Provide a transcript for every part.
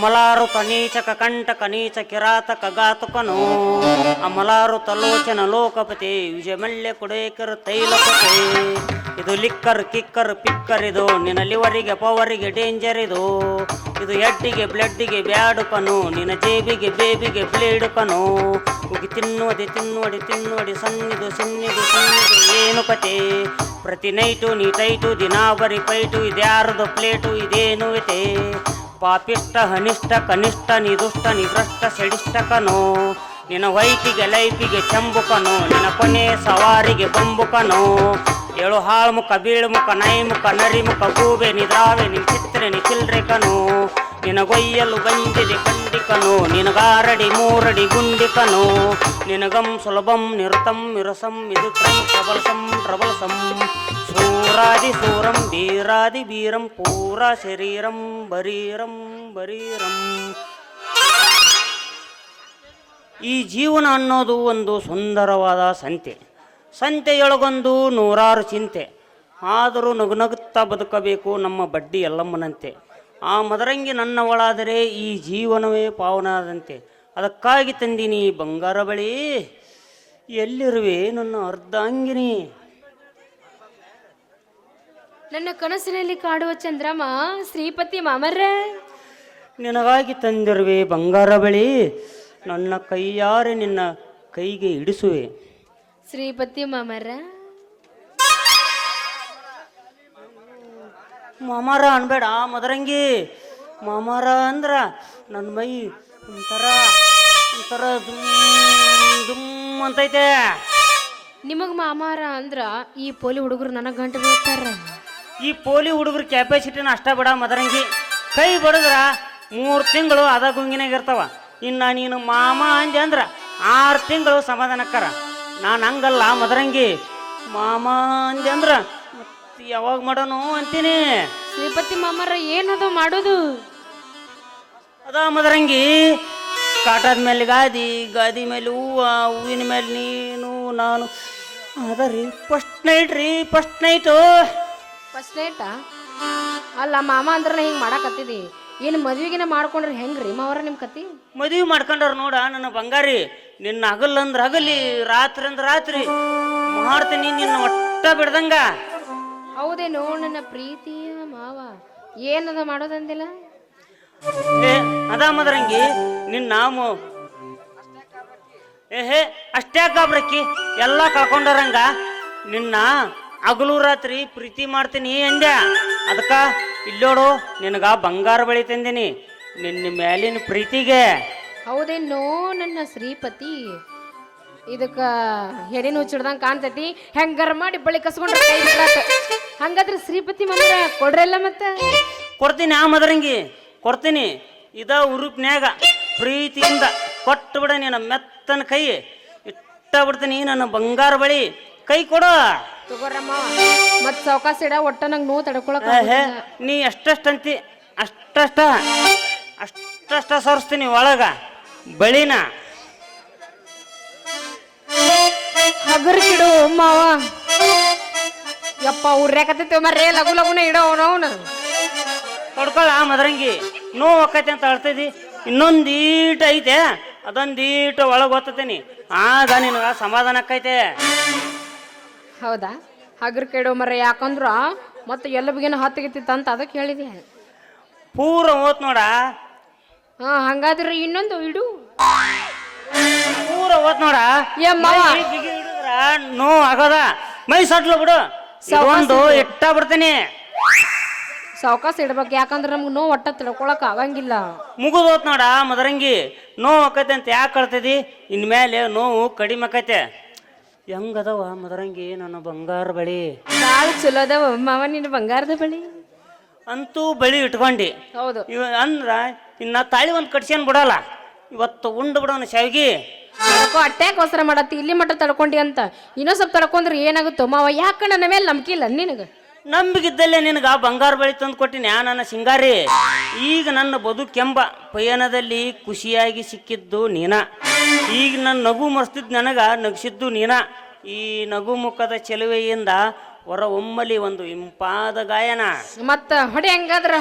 ಅಮಲಾರು ಕನೀಚಕ ಕಂಟಕ ನೀಚ ಕಿರಾತ ಕಗಾತುಕನು ಅಮಲಾರು ತಲೋಚನ ಲೋಕಪತಿ ವಿಜಯಮಲ್ಯ ಕುಡೇಕರ ತೈಲಪತಿ. ಇದು ಲಿಕ್ಕರ್ ಕಿಕ್ಕರ್ ಪಿಕ್ಕರ್ ಇದು ನಿನ್ನ ಲಿವರಿಗೆ ಪವರಿಗೆ ಡೇಂಜರ್ ಇದು ಇದು ಎಡ್ಡಿಗೆ ಬ್ಲಡ್ಡಿಗೆ ಬ್ಯಾಡುಪನು ನಿನ್ನ ಜೇಬಿಗೆ ಬೇಬಿಗೆ ಬ್ಲೇಡುಪನು ಉಗಿ ತಿನ್ನುವಡಿ ತಿನ್ನುವಡಿ ತಿನ್ನುವಡಿ ಸಣ್ಣಿದು ಸಿನ್ನಿದು ಸಣ್ಣಿದು ಏನು ಪತಿ? ಪ್ರತಿ ನೈಟು ನೀ ಟೈಟು ದಿನಾ ಬರಿ ಪೈಟು ಇದ್ಯಾರದು ಪ್ಲೇಟು ಇದೇನು ಇದೆ ಪಾಪಿಷ್ಟ ಹನಿಷ್ಠ, ಕನಿಷ್ಠ, ನಿದುಷ್ಟ ನಿಭ್ರಷ್ಟ ಸೆಡಿಷ್ಟ ಕನು. ನಿನ್ನ ವೈಪಿಗೆ ಲೈಪಿಗೆ ಚೆಂಬುಕನು ನಿನ್ನ ಕೊನೆ ಸವಾರಿಗೆ ಬಂಬುಕನು ಏಳು ಹಾಳು ಮುಖ, ಬೀಳು ಮುಖ, ನೈ ಮುಖ, ನರಿ ಮುಖ, ಗೂಬೆ, ನಿದ್ರಾವೆ, ನಿನ್ ಚಿತ್ರೆ ನಿ ಚಿಲ್ರೆ ಕನು. ನಿನ ಗೊಯ್ಯಲು ಗಂಜಿದೆ ಕಂಡಿಕನು ನಿನಗಾರಡಿ ಮೂರಡಿ ಗುಂಡಿಕನು ನಿನಗಂ ಸುಲಭಂ, ನಿರತಂ, ನಿರಸಂ, ಇದು ಪ್ರಬಲಸಂ ಪ್ರಬಲಸಂ. ಸೂರಾದಿ ಸೂರಂ ಬೀರಾದಿ ಬೀರಂ ಪೂರ ಶರೀರಂ ಬರೀರಂ ಬರೀರಂ ಈ ಜೀವನ ಅನ್ನೋದು ಒಂದು ಸುಂದರವಾದ ಸಂತೆ. ಸಂತೆಯೊಳಗೊಂದು ನೂರಾರು ಚಿಂತೆ. ಆದರೂ ನಗುನಗುತ್ತಾ ಬದುಕಬೇಕು ನಮ್ಮ ಬಡ್ಡಿ ಎಲ್ಲಮ್ಮನಂತೆ ಆ ಮದರಂಗಿ ನನ್ನವಳಾದರೆ ಈ ಜೀವನವೇ ಪಾವನಾದಂತೆ ಅದಕ್ಕಾಗಿ ತಂದಿನಿ ಬಂಗಾರ ಬಳಿ. ಎಲ್ಲಿರುವೆ ನನ್ನ ಅರ್ಧಾಂಗಿನಿ? ನನ್ನ ಕನಸಿನಲ್ಲಿ ಕಾಡುವ ಚಂದ್ರಮ್ಮ ಶ್ರೀಪತಿ ಮಾಮರ್ರ. ನಿನಗಾಗಿ ತಂದಿರುವೆ ಬಂಗಾರ ಬಳಿ ನನ್ನ ಕೈಯಾರೆ ನಿನ್ನ ಕೈಗೆ ಇಡಿಸುವೆ. ಶ್ರೀಪತಿ ಮಾಮರ್ರ. ಮಾಮಾರ ಅನ್ಬೇಡ ಮದರಂಗಿ. ಮಾಮಾರ ಅಂದ್ರ ನನ್ನ ಮೈ ಒಂಥರ ಒಂಥರ ದುಮ್ ದುಮ್ ಅಂತೈತೆ. ನಿಮಗ್ ಮಾಮಾರ ಅಂದ್ರ ಈ ಪೋಲಿ ಹುಡುಗರು ನನಗ್ ಗಂಟೆ ಬೀಳ್ತಾರ ಈ ಪೋಲಿ ಹುಡುಗರ ಕೆಪಾಸಿಟಿನ ಅಷ್ಟ ಬಿಡ ಮದರಂಗಿ. ಕೈ ಬಡದ್ರ ಮೂರು ತಿಂಗಳು ಅದ ಗುಂಗಿನಾಗ ಇರ್ತಾವ. ಇನ್ನು ನೀನು ಮಾಮ ಅಂದೆ ಅಂದ್ರ ಆರು ತಿಂಗಳು ಸಮಾಧಾನಕ್ಕರ ನಾನು ಹಂಗಲ್ಲ ಮದರಂಗಿ. ಮಾಮ ಅಂದೆ ಅಂದ್ರ ಮತ್ತೆ ಯಾವಾಗ ಮಾಡೋನು ಅಂತೀನಿ. ಶ್ರೀಪತಿ ಮಾಮರ ಏನದು ಮಾಡೋದು? ಅದ ಮದರಂಗಿ ಕಾಟದ ಮೇಲೆ ಗಾದಿ ಗಾದಿ ಮೇಲೆ ಹೂವ ಹೂವಿನ ಮೇಲೆ ನೀನು ನಾನು. ಅದ ರೀ ಫಸ್ಟ್ ನೈಟ್ ರೀ ಫಸ್ಟ್ ನೈಟು ಫಸ್ಟ್ ನೈಟ ಅಲ್ಲ ಮಾಮ ಅಂದ್ರೆ ಹಿಂಗೆ ಮಾಡಕತ್ತಿದಿ. ಏನು ಮದ್ವಿಗಿನ ಮಾಡ್ಕೊಂಡ್ರಿ ಹೆಂಗ್ರಿ? ಮಾವರ ನಿಮ್ಮ ಕತಿ? ಮದುವೆ ಮಾಡ್ಕೊಂಡವ್ರು ನೋಡ ನನ್ನ ಬಂಗಾರಿ. ನಿನ್ನ ಹಗಲ್ ಅಂದ್ರೆ ಹಗಲಿ ರಾತ್ರಿ ಅಂದ್ರೆ ರಾತ್ರಿ. ಮಾಡ್ತೀನಿ ನಿನ್ನ ಒಟ್ಟ ಬಿಡ್ದಂಗ. ಹೌದೇನೋ ನನ್ನ ಪ್ರೀತಿಯ ಮಾವ. ಏನದ ಮಾಡೋದಂದಿಲ್ಲ? ಏ ಅದ ಮದರಂಗಿ ನಿನ್ನ ಏ ಏಹೇ ಅಷ್ಟೇ ಕಾಬ್ರಕ್ಕಿ. ಎಲ್ಲ ಕಳ್ಕೊಂಡರಂಗ. ನಿನ್ನ ಹಗಲು ರಾತ್ರಿ ಪ್ರೀತಿ ಮಾಡ್ತೀನಿ ಅಂದ್ಯ. ಅದಕ್ಕ ಇಲ್ಲೋಡು ನಿನಗ ಬಂಗಾರ ಬಳಿ ತಂದೀನಿ. ನಿನ್ನ ಮೇಲಿನ ಪ್ರೀತಿಗೆ. ಹೌದೇನೋ ನನ್ನ ಶ್ರೀಪತಿ? ಇದಕ್ಕ ಹೆರಿನ ಹುಚ್ಚಿಡ್ದಂಗ ಕಾಣ್ತೈತಿ. ಹೆಂಗಾರ ಮಾಡಿ ಬಳಿ ಕಸ್ಕೊಂಡು. ಹಂಗಾದ್ರೆ ಶ್ರೀಪತಿ ಮಮ್ಮರ ಕೊಡ್ರಲ್ಲ ಮತ್ತೆ? ಕೊಡ್ತೀನಿ ಆ ಮದರಂಗಿ. ಕೊಡ್ತೀನಿ. ಇದ ಉರುಪ್ನ್ಯಾಗ ಪ್ರೀತಿಯಿಂದ ಕೊಟ್ಟು ಬಿಡ ನಿನ್ನ ಮೆತ್ತನ ಕೈ. ಇಟ್ಟ ಬಿಡ್ತೀನಿ ನನ್ನ ಬಂಗಾರ ಬಳಿ. ಕೈ ಕೊಡು. ತಗೋರಮ್ಮ ಮತ್ ಇಡ ಒಟ್ಟ ನಂಗೆ ನೋವು ತಡ್ಕೊಳಕ ಹೇ ನೀ ಅಂತಿ ಅಷ್ಟಷ್ಟ ಅಷ್ಟಷ್ಟ ಸರಿಸ್ತೀನಿ ಒಳಗ ಬಳಿನ. ಹಗರ್ ಕಿಡು ಮಾವ. ಯಪ್ಪ ಉರ್ಯಾಕತ್ತೈತಿ ಮರೇ ಲಗು ಲಘುನ ಇಡೋ ಅವನು ಕೊಡ್ಕೊಳ್ಳ ಮದರಂಗಿ. ನೋವು ಆಕೈತೆ ಅಂತ ಅಳ್ತಿದಿ ಇನ್ನೊಂದೀಟ ಐತೆ ಅದೊಂದೀಟ ಒಳಗೆ ಓದ್ತೀನಿ ಆಗ ನಿನಗ ಸಮಾಧಾನ ಆಕೈತೆ. ಹೌದಾ? ಹಗರ್ ಕೆಡೋ ಮರ ಯಾಕಂದ್ರ ಮತ್ತೆ ಎಲ್ಲ ಬಿಗಿನ ಹತ್ತಿಗಿತ್ತಿತ್ತ ಅಂತ ಅದಕ್ಕೆ ಹೇಳಿದೆ. ಪೂರ ಓತ್ ನೋಡ. ಹಾ ಹಂಗಾದ್ರೆ ಇನ್ನೊಂದು ಇಡು. ಪೂರ ಓತ್ ನೋಡ. ಏ ಮಾವ. ಮೈ ಬಿಗಿ ಹಿಡಿದ್ರ ನೋವು ಆಗೋದ. ಮೈ ಸಟ್ಲು ಬಿಡು. ಒಂದು ಇಟ್ಟ ಬಿಡ್ತೀನಿ. ಸಾವಕಾಶ ಇಡ್ಬೇಕು ಯಾಕಂದ್ರೆ ನಮ್ಗೆ ನೋವು ಒಟ್ಟ ತಿಳ್ಕೊಳಕ್ ಆಗಂಗಿಲ್ಲ. ಮುಗಿದು ಹೋತ್ ನೋಡ ಮದರಂಗಿ. ನೋವು ಆಕೈತೆ ಅಂತ ಯಾಕೆ ಕಳ್ತದಿ? ಇನ್ಮೇಲೆ ನೋವು ಕಡಿಮೆ ಆಕೈತೆ. ಹೆಂಗದವ ಮದರಂಗಿ ನನ್ನ ಬಂಗಾರ ಬಳಿ? ಭಾಳ ಚಲೋ ಅದಾವ ಮಾವ ನಿನ್ನ ಬಂಗಾರದ ಬಳಿ? ಅಂತೂ ಬಳಿ ಇಟ್ಕೊಂಡಿ. ಹೌದು. ಇವ ಅಂದ್ರ ಇನ್ನ ತಾಳಿ ಒಂದು ಕಟ್ಸ್ಯಾನ್ ಬಿಡಲ್ಲ. ಇವತ್ತು ಉಂಡು ಬಿಡೋನು ಶಾವಿಗೆ. ಅವಸರ ಮಾಡತ್ತಿ ಇಲ್ಲಿ ಮಟ್ಟ ತಡ್ಕೊಂಡಿ ಅಂತ. ಇನ್ನೂ ಸ್ವಲ್ಪ ತಡ್ಕೊಂಡ್ರೆ ಏನಾಗುತ್ತೋ ಮಾವ ಯಾಕ ನನ್ನ ಮೇಲೆ ನಂಬಿಕೆ ಇಲ್ಲ ನಿನಗೆ? ನಂಬಿಗಿದ್ದಲ್ಲೇ ನಿನಗ ಬಂಗಾರ ಬಳಿ ತಂದು ಕೊಟ್ಟಿನಿ ಆ ನನ್ನ ಸಿಂಗಾರಿ? ಈಗ ನನ್ನ ಬದುಕೆಂಬ ಪಯಣದಲ್ಲಿ ಖುಷಿಯಾಗಿ ಸಿಕ್ಕಿದ್ದು ನೀನ. ಈಗ ನನ್ನ ನಗು ಮರ್ಸ್ತಿದ್ ನನಗ ನಗಿಸಿದ್ದು ನೀನ. ಈ ನಗು ಮುಖದ ಚೆಲುವೆಯಿಂದ ಹೊರ ಒಮ್ಮಲಿ ಒಂದು ಇಂಪಾದ ಗಾಯನ. ಮತ್ತ ಹೊಡೆ ಹಂಗಾದ್ರ.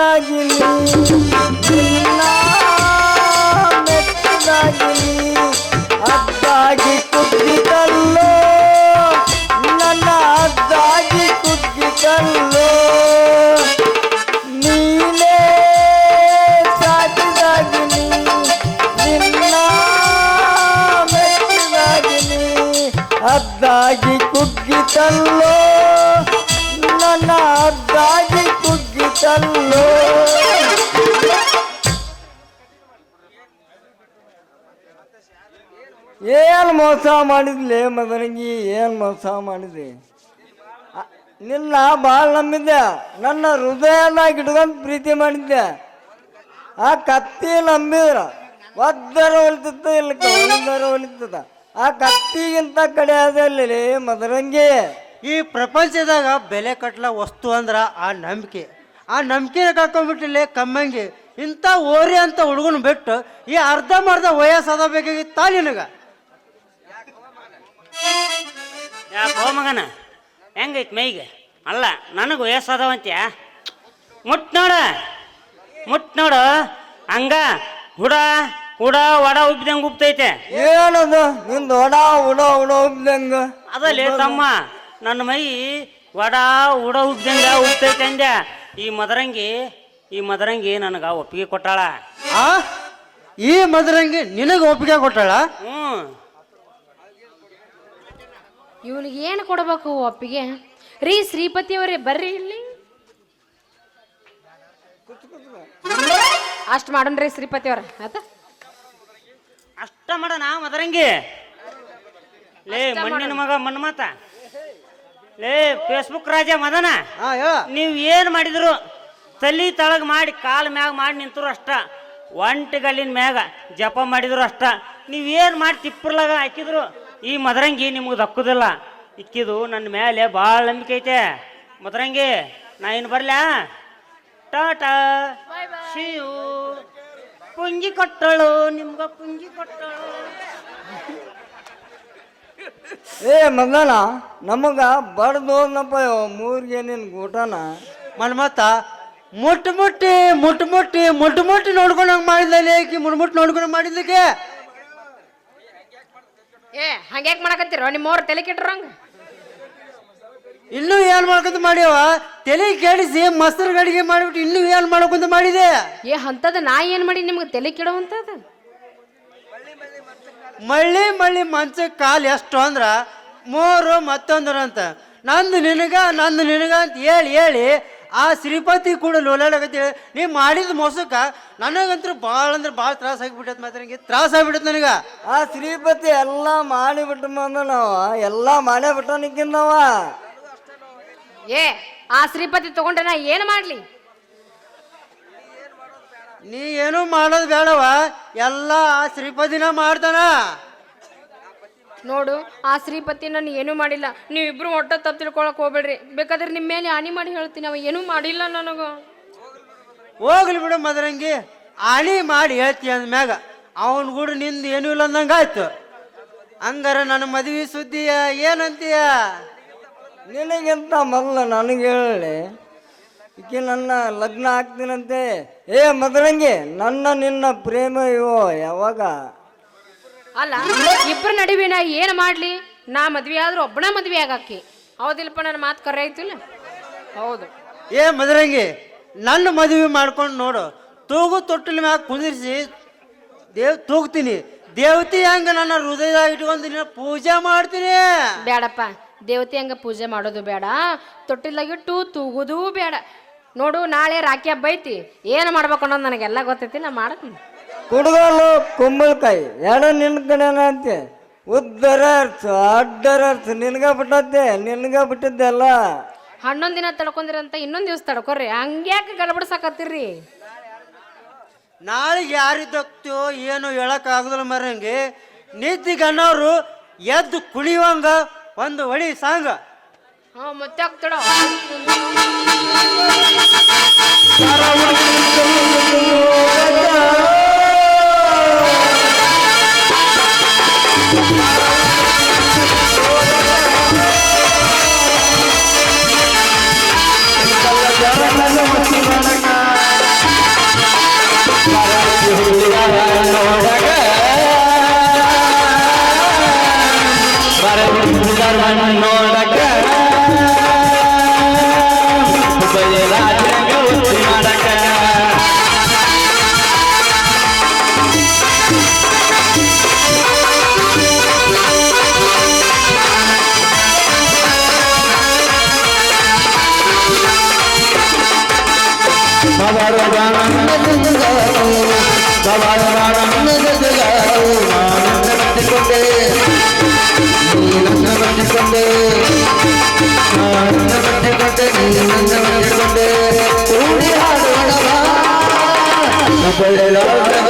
ಸಾಕಿದಾಗಿನಿ ನಿನ್ನ ಮೆಟ್ಟಿದಾಗಿನಿ ಅದ್ದಾಗಿ ಕುಗ್ಗಿತಲ್ಲೋ ನನ್ನ ಅದ್ದಾಗಿ ಕುಗ್ಗಿತಲ್ಲೋ ನೀನೇ ಸಾಕಿದಾಗಿನಿ ನಿನ್ನ ಮೆಟ್ಟಿದಾಗಿನಿ ಅದ್ದಾಗಿ ಕುಗ್ಗಿತಲ್ಲೋ ನನ್ನ ಅದ್ದಾಗಿ ಕುಗ್ಗಿತಲ್ಲೋ ಏನ್ ಮೋಸ ಮಾಡಿದ್ಲೆ ಮದರಂಗಿ ಏನ್ ಮೋಸ ಮಾಡಿದ್ರಿ ನಿನ್ನ ಭಾಳ ನಂಬಿದ್ದೆ. ನನ್ನ ಹೃದಯನ ಗಿಡ್ಕೊಂಡು ಪ್ರೀತಿ ಮಾಡಿದ್ದೆ. ಆ ಕತ್ತಿ ನಂಬಿದ್ರ, ಒದ್ದರ ಹೊಲಿತದ ಇಲ್ಲ ಒಂದರ ಹೊಲಿತದ ಆ ಕತ್ತಿಗಿಂತ ಕಡೆ ಅದಲ್ಲಿ ಮದರಂಗಿ. ಈ ಪ್ರಪಂಚದಾಗ ಬೆಲೆ ಕಟ್ಲ ವಸ್ತು ಅಂದ್ರ ಆ ನಂಬಿಕೆ. ಆ ನಂಬಿಕೆನ ಕಳ್ಕೊಂಡ್ಬಿಟ್ಟಿಲ್ಲ ಕಮ್ಮಂಗಿ ಇಂಥ ಓರಿ ಅಂತ ಹುಡುಗನ ಬಿಟ್ಟು ಈ ಅರ್ಧ ಮರ್ಧ ವಯಸ್ಸಾದ ಬೇಕಾಗಿತ್ತ ನಿನಗ? ಯಾಕೋ ಮಗನ ಹೆಂಗೈತ್ ಮೈಗೆ ಅಲ್ಲ ನನಗೆ ವಯಸ್ಸಾದವಂತ್ಯ? ಮುಟ್ ನೋಡ ಮುಟ್ ನೋಡು ಹಂಗ ಹುಡ ಹುಡ ವಡ ಉಬ್ಬಿದಂಗೆ ಉಬ್ತೈತೆ. ಏನದು ನಿಂದು ಒಡ ಉಡ ಉಡ ಉಬ್ಬಿದಂಗ? ಅದಲ್ಲೇ ತಮ್ಮ ನನ್ನ ಮೈ ವಡ ಉಡ ಉಬ್ಬಿದಂಗ ಉಪ್ತೈತೆ ಅಂದೆ ಈ ಮದರಂಗಿ ಈ ಮದರಂಗಿ ನನಗೆ ಒಪ್ಪಿಗೆ ಕೊಟ್ಟಾಳ. ಆ? ಈ ಮದರಂಗಿ ನಿನಗೆ ಒಪ್ಪಿಗೆ ಕೊಟ್ಟಾಳ? ಹ್ಞೂ ಇವನಿಗೆ ಏನು ಕೊಡಬೇಕು ಒಪ್ಪಿಗೆ? ರೀ ಶ್ರೀಪತಿ ಅವರೇ ಬರ್ರಿ ಇಲ್ಲಿ. ಅಷ್ಟು ಮಾಡೋಣ್ರಿ ಶ್ರೀಪತಿ ಅವ್ರ ಆತ ಅಷ್ಟ ಮಾಡೋಣ ಮದರಂಗಿ. ಲೇ ಮಣ್ಣಿನ ಮಗ ಮನ್ಮಾತ. ಲೇ ಫೇಸ್ಬುಕ್ ರಾಜ ಮದನ? ಹಾ ಹೇಳ ನೀವು ಏನು ಮಾಡಿದ್ರು? ತಲಿ ತಳಗ್ ಮಾಡಿ ಕಾಲ್ ಮ್ಯಾಗ ಮಾಡಿ ನಿಂತರು ಅಷ್ಟ. ಒಂಟಿಗಲ್ಲಿನ ಮ್ಯಾಗ ಜಪ ಮಾಡಿದ್ರು ಅಷ್ಟ. ನೀವು ಏನು ಮಾಡಿ ತಿಪ್ಪರ್ಲಾಗ ಹಾಕಿದ್ರು? ಈ ಮದರಂಗಿ ನಿಮ್ಗೆ ದಕ್ಕುದಿಲ್ಲ. ಇಕ್ಕಿದು ನನ್ನ ಮೇಲೆ ಭಾಳ ನಂಬಿಕೆ ಐತೆ. ಮದರಂಗಿ ನಾ ಏನು ಬರ್ಲ್ಯಾ ಟಾಟಾ ಶಿವು. ಪುಂಜಿ ಕೊಟ್ಟಳು ನಿಮ್ಗ ಪುಂಜಿ ಕೊಟ್ಟಳು. ಏ ಮಗನ ನಮಗ ಬಡ್ದು ಹೋದ್ನಪ್ಪ ಮೂರ್ಗೆ ನಿನ್ ಊಟನ. ಮನ್ಮತ್ತ ಮುಟ್ ಮುಟ್ಟಿ ಮುಟ್ ಮುಟ್ಟಿ ಮುಟ್ ಮುಟ್ಟಿ ನೋಡ್ಕೊಂಡಂಗ್ ಮಾಡಿದ್ಲೇ ಈಕಿ ಮುಟ್ ಮುಟ್ ನೋಡ್ಕೊಂಡಂಗ್ ಮಾಡಿದ್ಲಿಕ್ಕೆ? ಏ ಹಂಗ್ಯಾಕ್ ಮಾಡಕತ್ತೀರೋ? ನಿಮ್ಮವ್ರ ತಲೆ ಕೆಟ್ಟರಂಗ? ಇನ್ನೂ ಏನ್ ಮಾಡ್ಕೊಂತ ಮಾಡ್ಯವ? ತಲೆ ಕೆಡಿಸಿ ಮೊಸರು ಗಡಿಗೆ ಮಾಡಿಬಿಟ್ಟು ಇನ್ನೂ ಏನ್ ಮಾಡ್ಕೊಂತ ಮಾಡಿದೆ? ಏ ಅಂತದ ನಾ ಏನ್ ಮಾಡಿ ನಿಮ್ಗೆ ತಲೆ ಕೆಡುವಂತದ ಮಳ್ಳಿ ಮಳ್ಳಿ ಮಂಚ ಕಾಲು ಎಷ್ಟು ಅಂದ್ರ ಮೂರು ಮತ್ತೊಂದ್ರ ಅಂತ. ನಂದು ನಿನಗ ನಂದು ನಿನಗ ಅಂತ ಹೇಳಿ ಹೇಳಿ ಆ ಶ್ರೀಪತಿ ಕೂಡ ಲೋಲಾಡಕತ್ತಿ ನೀ ಮಾಡಿದ ಮೋಸಕ್ಕ ನನಗಂತೂ ಭಾಳ ಅಂದ್ರೆ ಭಾಳ ತ್ರಾಸ ಆಗಿಬಿಟ್ಟೈತೆ ಮಾತ್ರ ನನಗೆ ತ್ರಾಸ ಆಗ್ಬಿಟ್ಟೈತೆ ನನಗ. ಆ ಶ್ರೀಪತಿ ಎಲ್ಲ ಮಾಡಿಬಿಟ್ಟು ಬಂದ ನಾವ ಎಲ್ಲ ಮಾಡೇ ಬಿಟ್ಟ ನಿಕ್ಕಿಂದವ ಏ ಆ ಶ್ರೀಪತಿ ತಗೊಂಡ್ರೆ ನಾ ಏನ್ ಮಾಡ್ಲಿ? ನೀ ಏನೂ ಮಾಡೋದು ಬೇಡವ? ಎಲ್ಲ ಆ ಶ್ರೀಪತಿನ ಮಾಡ್ತಾನ. ನೋಡು ಆ ಶ್ರೀಪತಿ ನಾನು ಏನೂ ಮಾಡಿಲ್ಲ. ನೀವಿಬ್ರು ಒಟ್ಟ ತಪ್ಪು ತಿಳ್ಕೊಳಕ್ ಹೋಗ್ಬೇಡ್ರಿ. ಬೇಕಾದ್ರೆ ನಿಮ್ಮ ಮೇಲೆ ಹಾನಿ ಮಾಡಿ ಹೇಳ್ತೀನಿ. ಅವ ಏನೂ ಮಾಡಿಲ್ಲ ನನಗ. ಹೋಗ್ಲಿ ಬಿಡು ಮದರಂಗಿ. ಆಣಿ ಮಾಡಿ ಹೇಳ್ತಿ ಅಂದ್ಮ್ಯಾಗ ಅವನ ಕೂಡ ನಿಂದು ಏನೂ ಇಲ್ಲ ಅಂದಂಗೆ ಆಯ್ತು. ಹಂಗಾರ ನನ್ನ ಮದುವೆ ಸುದ್ದಿ ಏನಂತೀಯ? ನಿನಗಿಂತ ಮೊದಲು ನನಗೆ ಹೇಳಿ ಈಕೆ ನನ್ನ ಲಗ್ನ ಆಗ್ತೀನಂತೆ. ಏ ಮದರಂಗಿ ನನ್ನ ನಿನ್ನ ಪ್ರೇಮ ಇವು ಯಾವಾಗ? ಅಲ್ಲ ಇಬ್ಬರ ನಡುವೆ ನಾ ಏನು ಮಾಡಲಿ? ನಾ ಮದುವೆ ಆದರೂ ಒಬ್ಬನ ಮದ್ವೆ ಆಗಾಕಿ ಹೌದಿಲ್ಲಪ್ಪ ನನ್ನ ಮಾತು ಕರೆ ಆಯ್ತಿಲ್ಲ ಹೌದು. ಏ ಮದರಂಗಿ ನನ್ನ ಮದುವೆ ಮಾಡ್ಕೊಂಡು ನೋಡು. ತೂಗು ತೊಟ್ಟಿಲ ಮ್ಯಾಗ ಕುಂದಿರಿಸಿ ದೇವ್ ತೂಗ್ತೀನಿ. ದೇವತೆ ಹಂಗ ನನ್ನ ಹೃದಯದಾಗ ಇಟ್ಕೊಂಡು ನಿನ್ನ ಪೂಜೆ ಮಾಡ್ತೀನಿ. ಬೇಡಪ್ಪ ದೇವತೆ ಹಂಗ ಪೂಜೆ ಮಾಡೋದು ಬೇಡ. ತೊಟ್ಟಿಲಾಗಿಟ್ಟು ತೂಗೋದೂ ಬೇಡ. ನೋಡು ನಾಳೆ ರಾಖಿ ಹಬ್ಬ ಐತಿ. ಏನು ಮಾಡ್ಬೇಕು ಅನ್ನೋದು ನನಗೆಲ್ಲ ಗೊತ್ತೈತಿ ನಾ ಮಾಡ್ತೀನಿ. ಕುಡ್ಗಲು ಕುಂಬಳಕಾಯಿ ಎರಡು ನಿನ್ನ ಕಡೆನ ಅಂತೆ. ಉದ್ದರ ಅರ್ಥ ಅಡ್ಡರ ಅರ್ಥ ನಿನ್ಗ ಬಿಟ್ಟದ್ದೆ ನಿನಗ ಬಿಟ್ಟಿದ್ದೆಲ್ಲ ಹನ್ನೊಂದು ದಿನ ತಡ್ಕೊಂಡಿರಂತ ಇನ್ನೊಂದು ದಿವಸ ತಡ್ಕೊರಿ ಹಂಗ್ಯಾಕೆ ನಾಳೆ ಯಾರು ಯಾರಿದ್ದಕ್ತೋ ಏನು ಹೇಳಕ್ ಆಗುದಿಲ್ಲ ಮರಂಗೆ ನಿದ್ದಿ ಗಣ್ಣವ್ರು ಎದ್ದು ಕುಣಿಯುವಂಗ ಒಂದು ಒಳಿ ಸಾಂಗ. ಹಾಂ ಮತ್ತೆ ಆಗ್ತಡ? ಒಳ್ಳೆ